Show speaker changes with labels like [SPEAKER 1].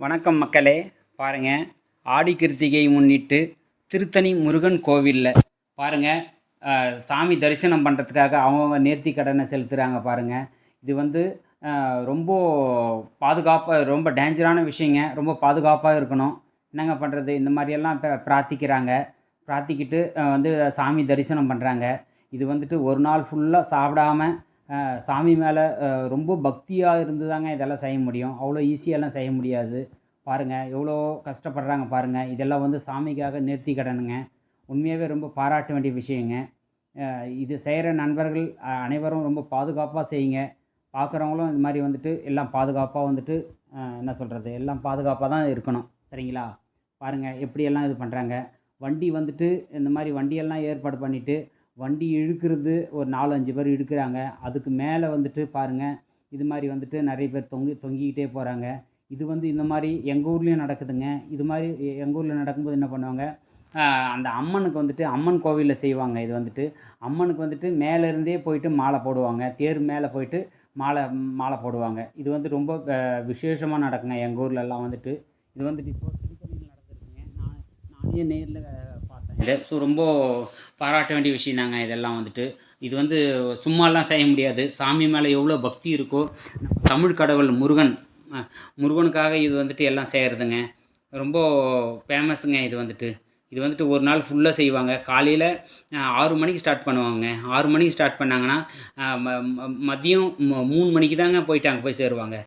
[SPEAKER 1] வணக்கம் மக்களே. பாருங்கள் ஆடி கிருத்திகை முன்னிட்டு திருத்தணி முருகன் கோவிலில் பாருங்கள் சாமி தரிசனம் பண்ணுறதுக்காக அவங்கவுங்க நேர்த்தி கடனை செலுத்துகிறாங்க பாருங்கள் இது வந்து ரொம்ப பாதுகாப்பாக ரொம்ப டேஞ்சரான விஷயங்க. ரொம்ப பாதுகாப்பாக இருக்கணும். என்னங்க பண்ணுறது இந்த மாதிரியெல்லாம் இப்போ பிரார்த்திக்கிறாங்க. பிரார்த்திக்கிட்டு வந்து சாமி தரிசனம் பண்ணுறாங்க இது வந்துட்டு ஒரு நாள் ஃபுல்லாக சாப்பிடாம சாமி மேலே ரொம்ப பக்தியாக இருந்து தாங்க இதெல்லாம் செய்ய முடியும். அவ்வளோ ஈஸியெல்லாம் செய்ய முடியாது. பாருங்கள் எவ்வளோ கஷ்டப்படுறாங்க பாருங்கள் இதெல்லாம் வந்து சாமிக்காக நிறுத்தி கடனுங்க. உண்மையாகவே ரொம்ப பாராட்ட வேண்டிய விஷயங்க. இது செய்கிற நண்பர்கள் அனைவரும் ரொம்ப பாதுகாப்பாக செய்யுங்க. பார்க்குறவங்களும் இந்த மாதிரி வந்துட்டு எல்லாம் பாதுகாப்பாக வந்துட்டு என்ன சொல்கிறது எல்லாம் பாதுகாப்பாக தான் இருக்கணும். சரிங்களா? பாருங்கள் எப்படியெல்லாம் இது பண்ணுறாங்க வண்டி வந்துட்டு இந்த மாதிரி வண்டியெல்லாம் ஏற்பாடு பண்ணிவிட்டு வண்டி இழுக்கிறது ஒரு நாலு அஞ்சு பேர் இழுக்கிறாங்க. அதுக்கு மேலே வந்துட்டு பாருங்கள் இது மாதிரி வந்துட்டு நிறைய பேர் தொங்கி தொங்கிக்கிட்டே போகிறாங்க இது வந்து இந்த மாதிரி எங்கள் ஊர்லேயும் நடக்குதுங்க. இது மாதிரி எங்கள் ஊரில் நடக்கும்போது என்ன பண்ணுவாங்க? அந்த அம்மனுக்கு வந்துட்டு அம்மன் கோவிலில் செய்வாங்க இது வந்துட்டு. அம்மனுக்கு வந்துட்டு மேலே இருந்தே போயிட்டு மாலை போடுவாங்க. தேர் மேலே போயிட்டு மாலை மாலை போடுவாங்க. இது வந்து ரொம்ப விசேஷமாக நடக்குங்க எங்கள் ஊர்லெல்லாம் வந்துட்டு. இது வந்துட்டு இப்போ திருத்தணியில் நடந்திருக்குங்க. நான் நானே நேரில் இல்லை ஸோ ரொம்ப பாராட்ட வேண்டிய விஷயம் நாங்கள் இதெல்லாம் வந்துட்டு. இது வந்து சும்மாலாம் செய்ய முடியாது. சாமி மேலே எவ்வளோ பக்தி இருக்கோ தமிழ் கடவுள் முருகன் முருகனுக்காக இது வந்துட்டு எல்லாம் செய்கிறதுங்க ரொம்ப ஃபேமஸுங்க இது வந்துட்டு. இது வந்துட்டு ஒரு நாள் ஃபுல்லாக செய்வாங்க. காலையில் ஆறு மணிக்கு ஸ்டார்ட் பண்ணுவாங்க ஆறு மணிக்கு ஸ்டார்ட் பண்ணாங்கன்னா ம- ம- மதியம் மூணு மணிக்கு தாங்க போயிட்டு அங்கே போய் சேருவாங்க.